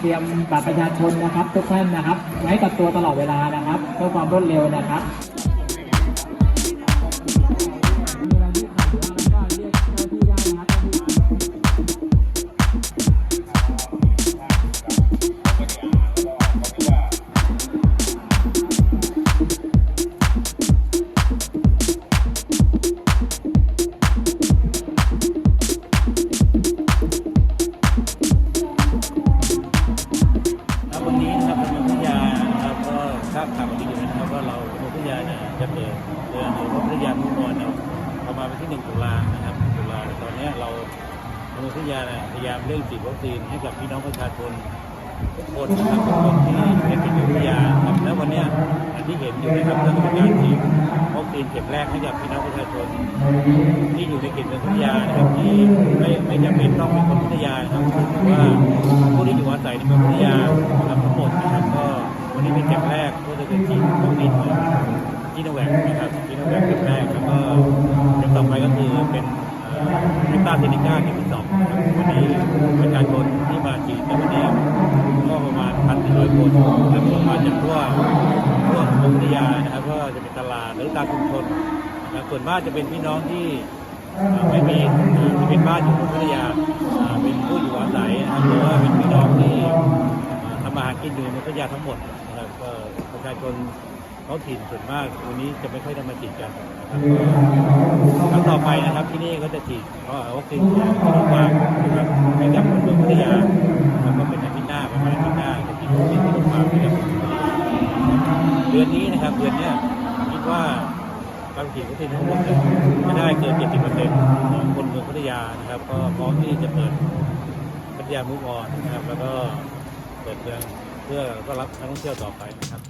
เตรียมบัตรประชาชนนะครับ ทุกท่านนะครับ ไว้กับตัวตลอดเวลานะครับเพื่อความรวดเร็วนะครับาบข่าววันนี้อยู่นะครับว่าเราพัทยาเนี่ยจะเปิดเดือนหรือว่าพัทยามุ่งมนเนาะประมาณวันที่หนึ่งตุลานะครับตุลาตอนนี้เราพัทยาเนี่ยพยายามเร่งฉีดวัคซีนให้กับพี่น้องประชาชนทุกคนนะครับทุกคนที่ในเขตพัทยาครับแล้ววันนี้อย่างที่เห็นอยู่นะครับก็เป็นการฉีดวัคซีนเข็มแรกให้กับพี่น้องประชาชนที่อยู่ในเขตเมืองพัทยานะครับที่ไม่ไม่จำเป็นต้องเป็นคนพัทยานะครับหรือว่าผู้ที่อยู่อาศัยในเมืองพัทยาครับทั้งหมด ฉีดวัคซีนของจีโนแวคนะครับจีโนแวคเข็มแรกแล้วก็เข็มต่อไปก็คือเป็นแอคตาเซเนกาที่สองนะครับวันนี้ประชาชนที่มาฉีดในวันนี้ก็ประมาณพันสี่ร้อยคนนะครับก็มาจากทั่วทั่วมืองพัทยานะครับก็จะเป็นตลาดหรือตามชุมชนนะส่วนมากจะเป็นพี่น้องที่ไม่มีที่เป็นบ้านอยู่ที่พัทยาเป็นผู้อยู่อาศัยหรือว่าเป็นพี่น้องที่ทำมาหากินอยู่ในพัทยาทั้งหมดนะครับก็ประชาชน ท้องถิ่นส่วนมากวันนี้จะไม่ค่อยได้มาฉีดกันนะครับก็ครั้งต่อไปนะครับที่นี่ก็จะฉีดเพราะวัคซีนที่โรงพยาบาลนะครับให้กับคนเมืองพัทยาแล้วก็เป็นอาทิตย์หน้าประมาณอาทิตย์หน้าจะฉีดวัคซีนที่โรงพยาบาลให้กับคนพัทยาเดือนนี้นะครับเดือนเนี้ยคิดว่าการฉีดวัคซีนทั้งหมดเนี่ยจะได้เกิน 70%ของคนเมืองพัทยานะครับ ก็พร้อมที่จะเปิดพัทยามุกออนนะครับแล้วก็เปิดเมืองเพื่อต้อนรับนักท่องเที่ยวต่อไปนะครับ